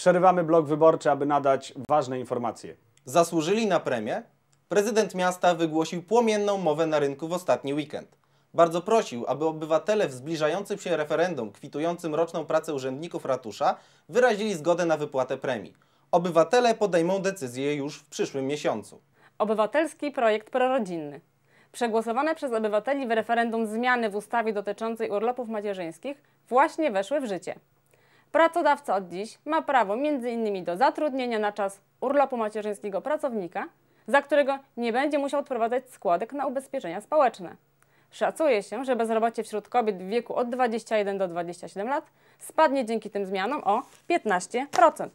Przerywamy blok wyborczy, aby nadać ważne informacje. Zasłużyli na premię? Prezydent miasta wygłosił płomienną mowę na rynku w ostatni weekend. Bardzo prosił, aby obywatele w zbliżającym się referendum kwitującym roczną pracę urzędników ratusza wyrazili zgodę na wypłatę premii. Obywatele podejmą decyzję już w przyszłym miesiącu. Obywatelski projekt prorodzinny. Przegłosowane przez obywateli w referendum zmiany w ustawie dotyczącej urlopów macierzyńskich właśnie weszły w życie. Pracodawca od dziś ma prawo m.in. do zatrudnienia na czas urlopu macierzyńskiego pracownika, za którego nie będzie musiał odprowadzać składek na ubezpieczenia społeczne. Szacuje się, że bezrobocie wśród kobiet w wieku od 21 do 27 lat spadnie dzięki tym zmianom o 15%.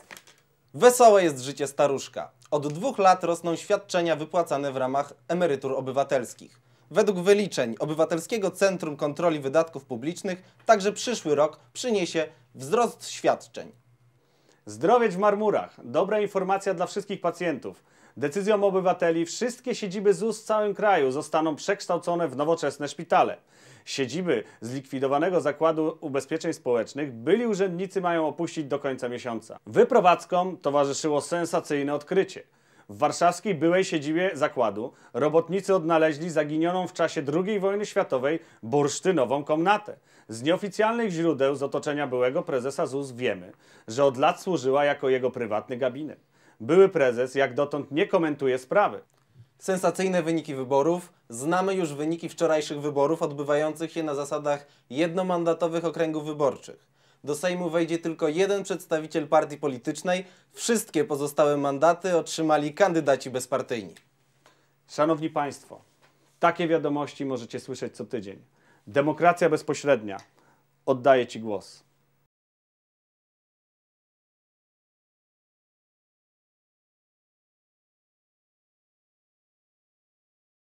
Wesołe jest życie staruszka. Od dwóch lat rosną świadczenia wypłacane w ramach emerytur obywatelskich. Według wyliczeń Obywatelskiego Centrum Kontroli Wydatków Publicznych także przyszły rok przyniesie wzrost świadczeń. Zdrowieć w marmurach. Dobra informacja dla wszystkich pacjentów. Decyzją obywateli wszystkie siedziby ZUS w całym kraju zostaną przekształcone w nowoczesne szpitale. Siedziby zlikwidowanego Zakładu Ubezpieczeń Społecznych byli urzędnicy mają opuścić do końca miesiąca. Wyprowadzkom towarzyszyło sensacyjne odkrycie. W warszawskiej byłej siedzibie zakładu robotnicy odnaleźli zaginioną w czasie II wojny światowej bursztynową komnatę. Z nieoficjalnych źródeł z otoczenia byłego prezesa ZUS wiemy, że od lat służyła jako jego prywatny gabinet. Były prezes jak dotąd nie komentuje sprawy. Sensacyjne wyniki wyborów. Znamy już wyniki wczorajszych wyborów odbywających się na zasadach jednomandatowych okręgów wyborczych. Do Sejmu wejdzie tylko jeden przedstawiciel partii politycznej. Wszystkie pozostałe mandaty otrzymali kandydaci bezpartyjni. Szanowni Państwo, takie wiadomości możecie słyszeć co tydzień. Demokracja bezpośrednia. Oddaję Ci głos.